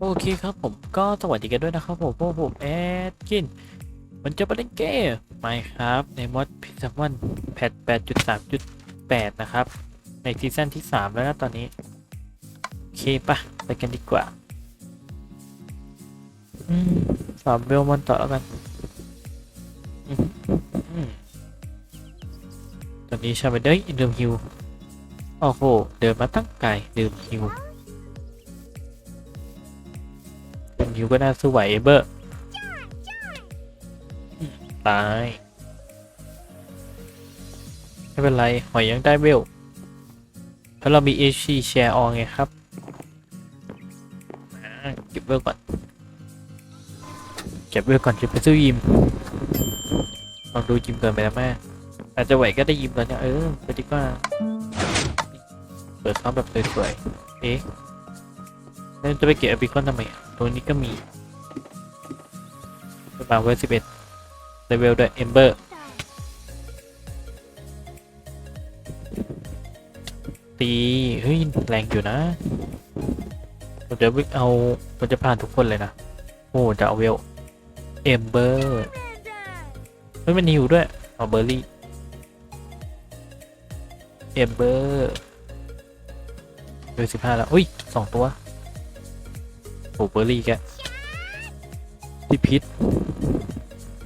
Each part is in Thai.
โอเคครับผมก็สวัสดีกันด้วยนะครับผมพวกผมแอดกิน มันจะมาเล่นเกมไม่ครับในมอดพิซซัมอนแพท8.3.8นะครับ ในซีซั่นที่3แล้วนะตอนนี้ โอเคปะไปกันดีกว่า อืมสอบเบลมอนต่อแล้วกันตอนนี้ชาเบเดอร์ดื่มฮิว โอ้โห เดินมาตั้งไกลดื่มฮิว คิวก็น่าสู้ไหวเบอร์ตาย ไม่เป็นไร หอยยังได้เวลเพราะเรามี HC share on ไงครับเก็บเวลก่อน เก็บเวลก่อนจะไปสู้ยิมลองดูยิมเก่อนไปนะแม่อาจจะไหวก็ได้ยิมแล้วเนี่ยเออไปดีกว่า เปิดซ้อมแบบสวยๆเอ๊ะแล้วจะไปเก็บอบิคอนทำไมอะ ตรงนี้ก็มีบางเวลสิบเอ็ดเลเวลด้วยเอมเบอร์ตี เฮ้ย แรงอยู่นะมันจะวิ่งเอามันจะผ่านทุกคนเลยนะ โอ้จะเอาเวลเอมเบอร์เฮ้ยมันหิวด้วย เอาเบอร์รี่เอมเบอร์เวลสิบห้าแล้ว อุ้ยสองตัว โอเบอร์รี่แกพี่พิษ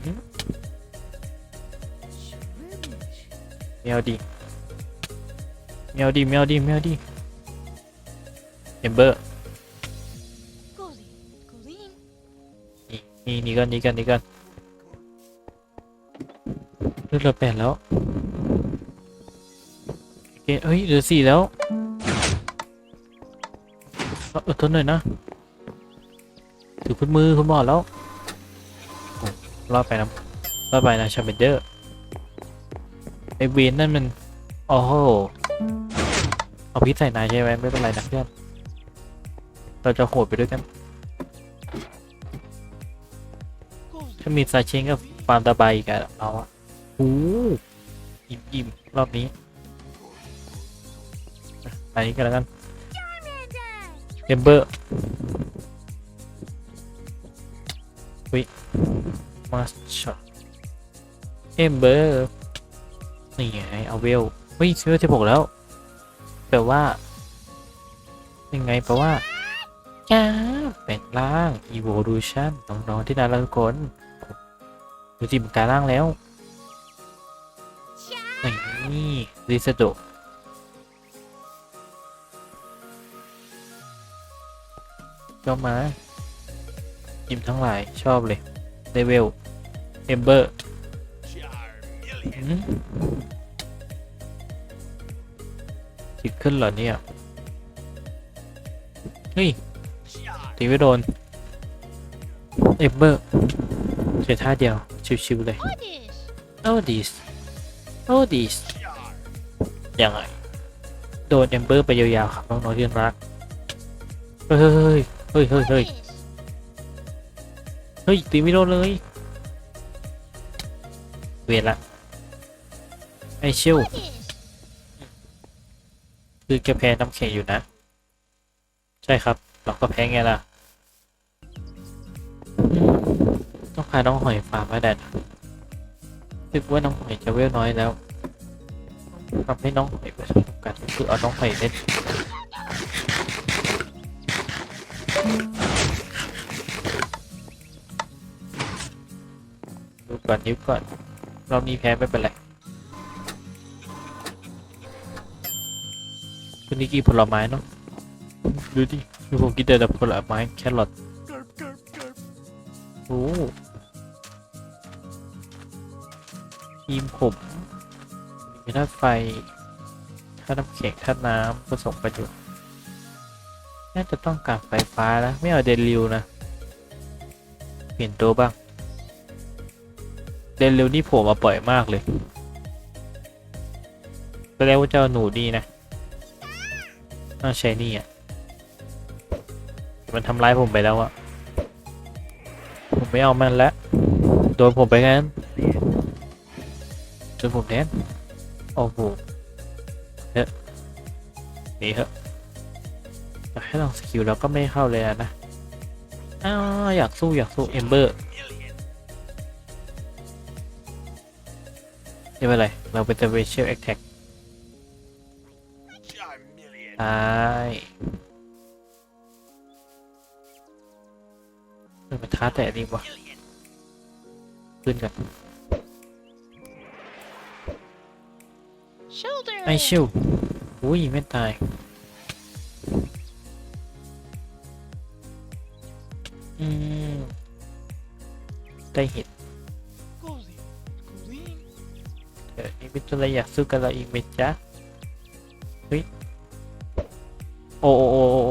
หืมแมวดิแมวดิแมวดิแมวดิเอมเบอร์นี่นี่กันนี่กันนี่กันเลือดเราแปดแล้วเฮ้ยเหลือสี่แล้ว เออทนหน่อยนะ ถือคุณมือคุณหมอแล้วรอดไปนะรอดไปนะชาเบเดอร์ไอเวนนั่นมันโอ้โหเอาพิษใส่นายใช่ไหมไม่เป็นไรนะเพื่อนเราจะโหดไปด้วยกันถ้ามีซาเชงกับฟามตะไบอีกับเราอะโอ้อิ่มอิ่มรอบนี้อะอันนี้กันแล้วกันเอมเบอร์ มาช็อตเอมเบอร์นี่ไงเอาเวลเฮ้ยเชื่อที่บอกแล้วแปลว่า ยังไงแปลว่าจ้าแปลงร่าง evolution น้องๆที่น่ารักทุกคนดูจิมนกลายร่างแล้วนี่ริสโดก็มาจิมทั้งหลายชอบเลยเลเวล เอมเบอร์จิตขึ้นเหรอเนี่ยเฮ้ยตีไม่โดน เอมเบอร์เสียท่าเดียว ชิวๆเลย Oddish. โอ้ดิสโอ้ดิสยังไง โดนเอมเบอร์ไปยาวๆครับน้องๆที่รัก เฮ้ยเฮ้ยเฮ้ยเฮ้ย Oddish. เฮ้ยตีไม่โดนเลยเวรละไอเชล Oddish. คือแกแพ้น้ำแข็งอยู่นะ ใช่ครับ เราก็แพ้ไงล่ะ ต้องพาน้องหอยฟาร์มมาแดนคิดว่าน้องหอยจะเวลน้อยแล้วทำให้น้องหอยไปสนุกกันคือเอาน้องหอยเล่นดูก่อนนิ้วก่อน รอบนี้แพ้ไม่เป็นไรคุณนี่กินผลไม้เนาะดูดิดูผมกินแต่ผลไม้แครอทโอ้ทีมผมมีธาตุไฟธาตุน้ำแข็งธาตุน้ำผสมกันอยู่น่าจะต้องการไฟฟ้าแล้วไม่เอาเดลิวนะ เปลี่ยนตัวบ้าง เดลิวนี่โผล่มาปล่อยมากเลยแสดงว่าเจ้าหนูดีนะน่าใช่นี่อะ มันทำร้ายผมไปแล้วอะผมไม่เอามันแล้วโดนผมไปงั้นโดนผมแทนโอ้โหเฮ้ยนี่เหอะอยากให้ลองสกิลแล้วก็ไม่เข้าเลยนะอ้าวอยากสู้อยากสู้เอมเบอร์ ไม่เป็นไร เราเป็น special attack ตายเออมาท้าแต่ดีกว่าขึ้นกัน Shoulder. ไอชิวอุ้ย ไม่ตายอืมได้เห็น ดี๋ยวนี้เลยอยากสู้กับเราอีกไหมจ้ะเฮ้ยโอ้โอ้โอ้โอ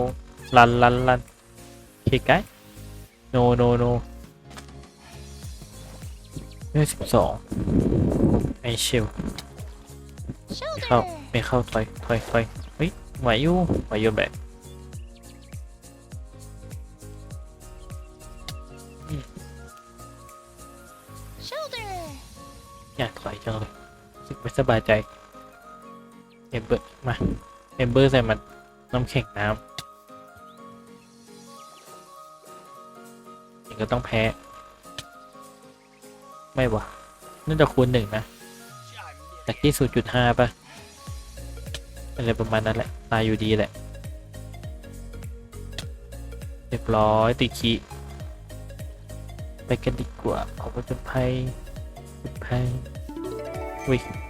ลันลันลันเคไกโนโนโนเมื่อสิบสองไอชิว Shoulder. เข้าไม่เข้าถอยถอยถอยเฮ้ยไหวอยู่ไหวอยู่แบบ สึกไม่สบายใจเอมเบอร์มาเอมเบอร์ใส่มันน้ำแข็งน้ำยังก็ต้องแพ้ ไม่วะน่าจะคูณหนึ่งนะจากที่ศูนย์จุดห้าป่ะอะไรประมาณนั้นแหละ ตายอยู่ดีแหละ เรียบร้อยติดขีไปกันดีกว่าเอไปเป็นภัยเป็นภัยวิไ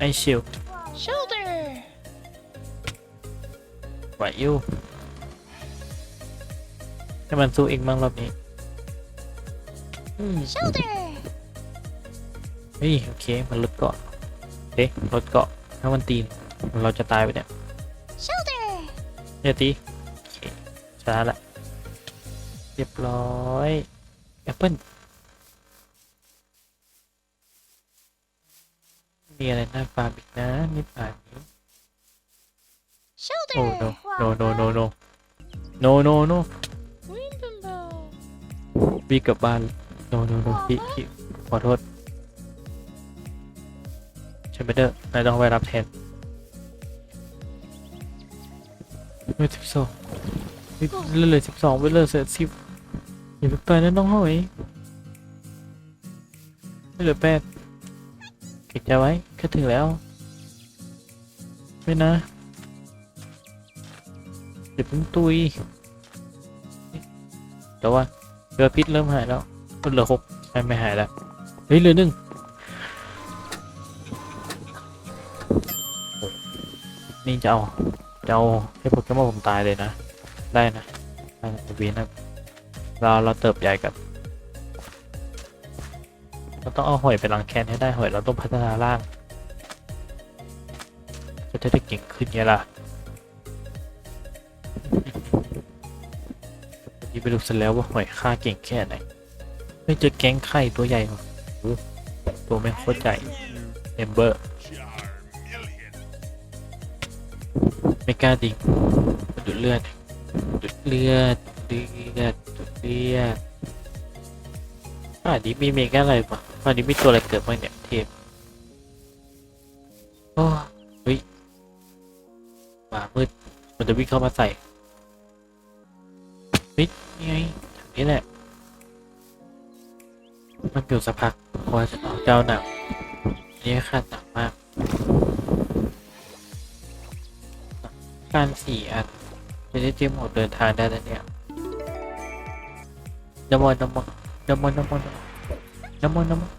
อชิล Shoulder. ไหวอยู่ให้มันสู้เองบ้างรอบนี้อืม Shoulder. เฮ้ยโอเค มันลดเกาะเอ๊ะลดเกาะถ้ามันตีนเราจะตายไปเนี่ย Shoulder. อย่าตีโอเคช้าละเรียบร้อยแอปเปิ้ล มีอะไรน่าฟาร์มอีกนะนี่ป่านนี้ Shoulder. โอ้ no no no no no no no no Rainbow. พี่กลับบ้าน no no no พี่พี่ขอโทษเชมเบอร์นายต้องไปรับแทนเมื่อสิบสองเลื่อนเลยสิบสองไปเลยเสร็จสิบอย่าไปไปนะน้องหอยไม่เหลือแปดเก็บใจไว้ แค่ถึงแล้ว ไม่นะเดี๋ยวเพิ่งตุยแต่ว่าเรือพิษเริ่มหายแล้วเหลือหกไม่ไม่หายแล้ว เฮ้ยเหลือหนึ่งนี่จะเอาจะเอาให้โปเกมอนผมตายเลยนะ ได้นะได้นะวีนะเราเราเติบใหญ่กันเราต้องเอาหอยไปรังแคนให้ได้หอยเราต้องพัฒนาร่าง จะได้เก่งขึ้นไงล่ะี้ไปดูซะแล้วว่าหอยฆ่าเก่งแค่ไหน ไม่เจอแก๊งไข่ตัวใหญ่หรอตัวไม่งโคตรใหญ่เอมเบอร์ไม่กล้าดิงดูดเลือดดูดเลือดดูดเลือดดูดเลือดอ่านี้มีเมกอะไรปะอันนี้มีตัวอะไรเกิดบ้างเนี่ยเทพโอ้ มามืดมันจะวิ่งเข้ามาใส่เฮ้ยนี่ไงทางนี้แหละ มันอยู่สักพักพราะว่าจะเอาเจ้าหนักนี่ขาดหนักมากการสี่อันจะได้เตรียมออกเดินทางได้แล้วเนี่ยนโมนโมนโมนโมนโมนโมน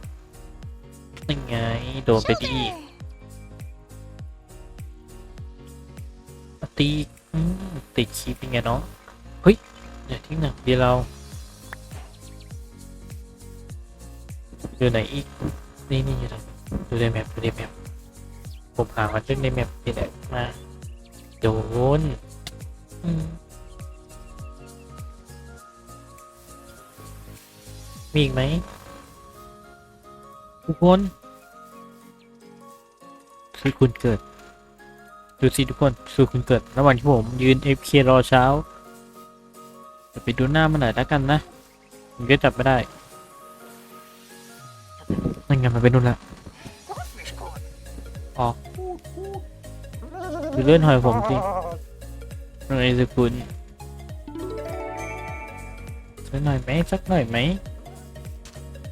ยังไงโดนไปดี ตีติดคีเป็นไงน้อง เฮ้ย อย่าทิ้งหนังดีเราอยู่ไหนอีก นี่นี่อยู่ไหนดูในแมปดูในแมปผมหามันเรื่องในแมปนี่แหละมาโดนอืมมีอีกไหมทุกคนคือคุณเกิด ดูสิทุกคนคือคุณเกิด ระหว่างที่ผมยืน FK รอเช้าเดี๋ยวไปดูหน้ามันหน่อยแล้วกันนะมันก็จับไม่ได้ นั่นไงมันไปนู่นละออกดูเลื่อนหอยผมสินั่นไงสิคุณสักหน่อยไหมสักหน่อยไหม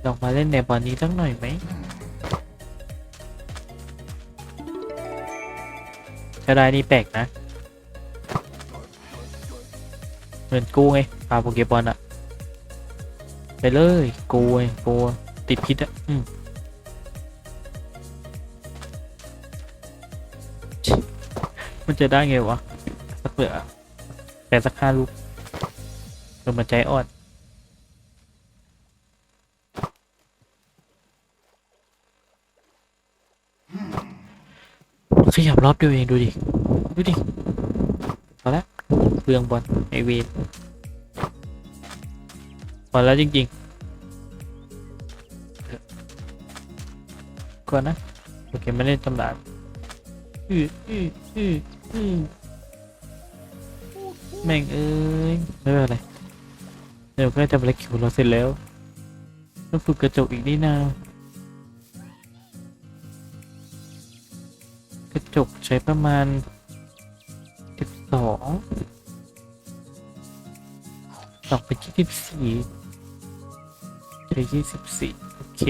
ลองมาเล่นในบอลนี้สักหน่อยไหม กระดาษนี่แปลกนะ เหมือนกูไงปลาโปเกบอลอะไปเลยกูไงกูติดพิษอะอืมมันจะได้ไงวะ สักเหลือแต่สักห้าลูกเออมันใจอ่อน ขยับรอบเดียวเองดูดิ ดูดิพอแล้วเปลืองบอลไอเวนพอแล้วจริงๆก่อนนะ โอเคไม่เล่นตำนานอืออืออืออือแม่งเอ้ยไม่เป็นไรเดี๋ยวก็จะไปเล็กคิวเราเสร็จแล้วต้องฝึกกระจกอีกนี่นาะ จกใช้ประมาณสิบสองตอกไปยี่สิบสี่ใช้ยี่สิบสี่โอเค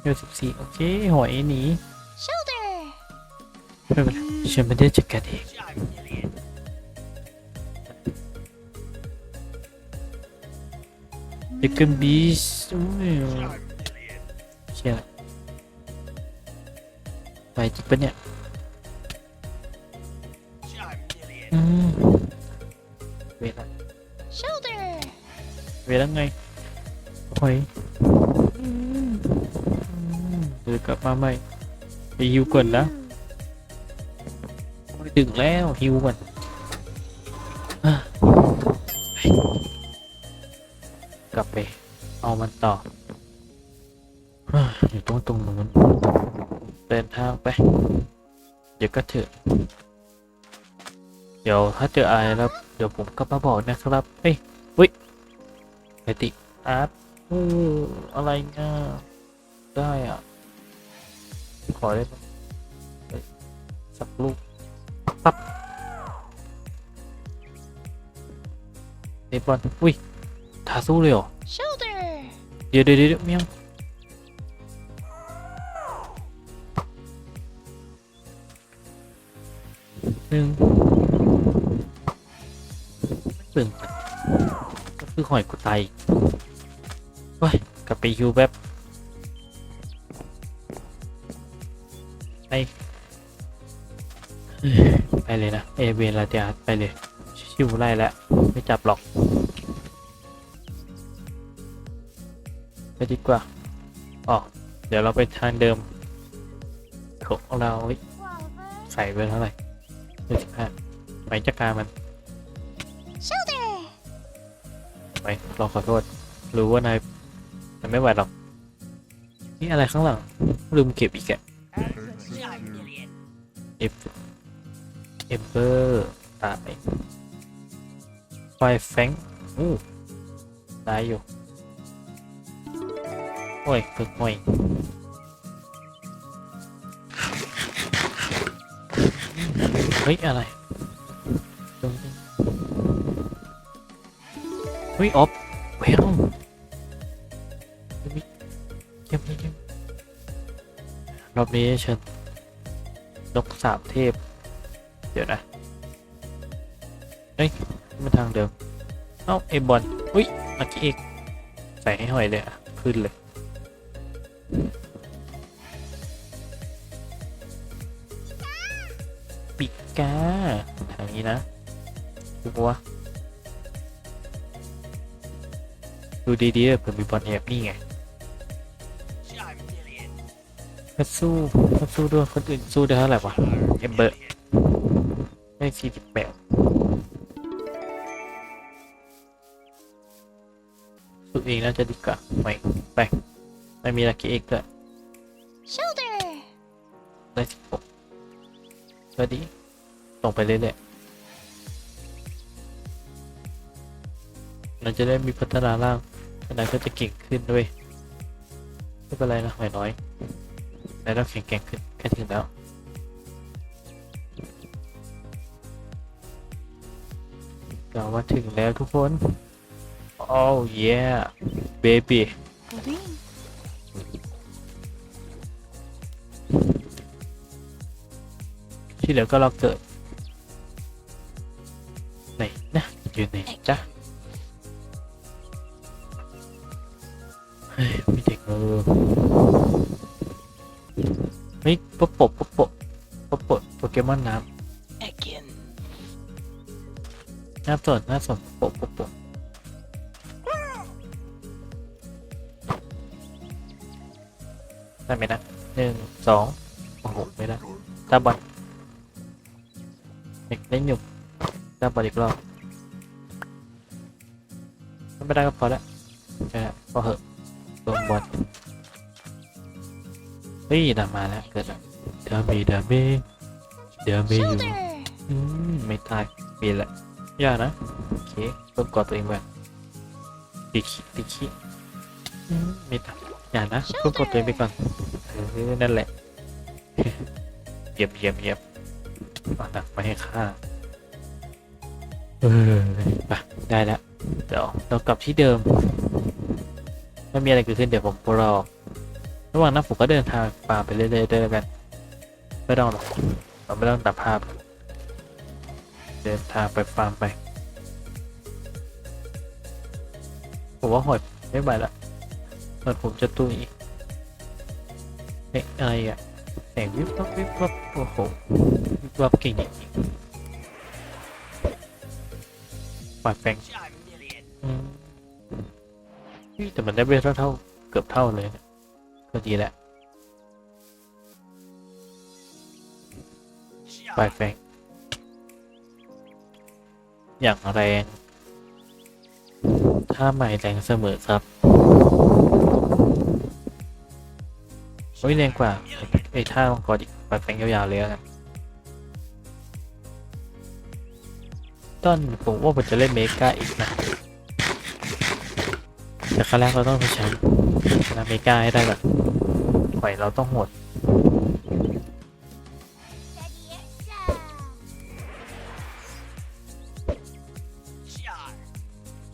เดี๋ยวสิบสี่โอเค หอยหนี Shoulder. ไม่เป็นไรฉันไม่ได้จัดการเองเด็กกันบีสอุ้ยเชี่ย ไปจริงปะเนี่ยอืมเวลา Shoulder. เวลาไงหอยอืมอืมเดี๋ยวกลับมาใหม่ไปฮิวก่อนนะไม่ถึงแล้วฮิวก่อนอะไปกลับไป เอามันต่ออะอยู่ตรงตรงนู้น เดินทางไป เดี๋ยวก็เถอะเดี๋ยวถ้าเจออะไรแล้ว เดี๋ยวผมก็มาบอกนะครับเฮ้ยวิไอติอาร์ตอู้อะไรเงี้ยได้อะ ขอได้ไหมเฮ้ยสักลูกปั๊บเตะบอลอุ้ยทาสู้เลยเหรอ Shoulder. เดี๋ยวเดี๋ยวเดี๋ยวเมียว นึ่งปึ่งก็คือหอยกูตายอีกว้ยกลับไปยูแบบไปไปเลยนะ เอเวนลาเดียไปเลย ชิวไล่แล้ว ไม่จับหรอก ไปดีกว่าอ๋อเดี๋ยวเราไปทางเดิมของเราใส่ไปเท่าไหร่ เจ็ดสิบห้าไปจัดการมัน Shoulder. ไปเราขอโทษ รู้ว่านายมันไม่ไหวหรอก นี่อะไรข้างหลัง ลืมเก็บอีกอะเอฟเอเบอร์ตายไฟแฟงอู้ได้อยู่ โอ้ยฝึกห่วย เฮ้ย อะไรเฮ้ยออฟเวลเยี่ยมเยี่ยมรอบนี้เชิญนกสามเทพ เดี๋ยวนะ เฮ้ยมันทางเดิม เอ้าไอบอลอุ้ยลักกี้เอกใส่ให้หอยเลยอะ ขึ้นเลย กาทางนี้นะดูปะวะดูดีๆเผื่อมีบอลแอบนี่ไงก็สู้ก็สู้ด้วยคนอื่นสู้ได้เท่าไหร่วะเอมเบอร์ได้สี่สิบแปดสู้เองน่าจะดีกว่าไม่ไปไม่มีลักกี้เอกด้วย Shoulder. ได้สิบหกก็ดี ตรงไปเรื่อยๆเราจะได้มีพัฒนาร่างอันนั้นก็จะเก่งขึ้นด้วยไม่เป็นไรนะหอยน้อยแต่เราแข็งแกร่งขึ้นแค่ถึงแล้วเรามาถึงแล้วทุกคน โอ้ย yeah baby ที่เหลือก็รอเกิด อยู่ไหนจ๊ะเฮ้ยไม่เด็กเออเฮ้ยปะปบปะปบปะปบโปเกมอนน้ Again. ำน้ำสดน้ำสดปบปบปบได้ไหมนะหนึ่งสองโอ้โหไม่ได้ตาบอลเด็กเล่นอยู่ตาบอลอีกรอบ ไม่ได้ก็พอละแค่นั้นพอเหอะลงบอลเฮ้ยดามาแล้วเกิดแล้วเดามีดามีเดามีอยู่ Shoulder. อืมไม่ตายมีแหละอย่านะโอเคเพิ่มกอดตัวเองไปติคิติคิอืมไม่ตายอย่านะเพิ่มกอดตัวเองไปก่อนเออนั่นแหละเหยียบเหยียบเหยียบเอาหนักมาให้ข้าเออไปได้แล้ว เดี๋ยวเรากลับที่เดิมไม่มีอะไรเกิดขึ้นเดี๋ยวผมรอระหว่างนั้นผมก็เดินทางป่าไปเรื่อยๆด้วยแล้วกันไม่ต้องหรอกเราไม่ต้องตัดภาพ เดินทางไปฟาร์มไปผมว่าหอยไม่ไหวละหอยผมจะตุยเอ๊ะอะไรอะแสงวิบวับวิบวับโอ้โหวิบวับเก่งจริงๆปาดแปลง ฮ้ยแต่มันได้เวลเท่าเท่าๆเกือบเท่าเลยนี่ยก็ดีแหละปแปลงอย่างแรง ถ้าใหม่แรงเสมอครับ โอ้ยแรงกว่า ไอ้ท่ามังกรอีกปแปลงยาวๆเลยแล้วกันต้นผมว่าผมจะเล่นเมกาอีกนะ แต่ครั้งแรกเราต้องใช้ชนะเมกาให้ได้ก่อนปล่อยเราต้องโหด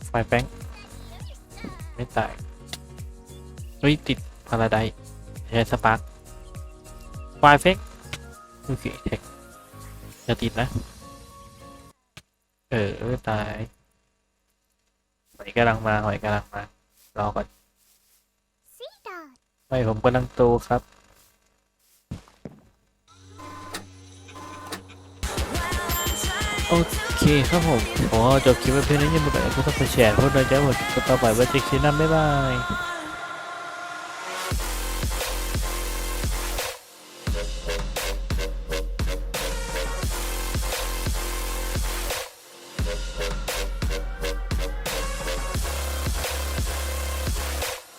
ไฟแป้งไม่ตายเฮ้ยติดพาราไดใช้สปาร์คไฟเฟกโอเคเทคอย่าติดนะ เออ ตายหอยกำลังมาหอยกำลังมา รอก่อน Sea dog. ไม่ผมกำลังโตครับโอเคครับผมขอจบคลิปไว้เพียงนี้ยังไม่ได้ก็ต้องไปแชร์พวกเราจะหมดก็ต่อไปไว้เจอกันคลิปหน้าบ๊ายบาย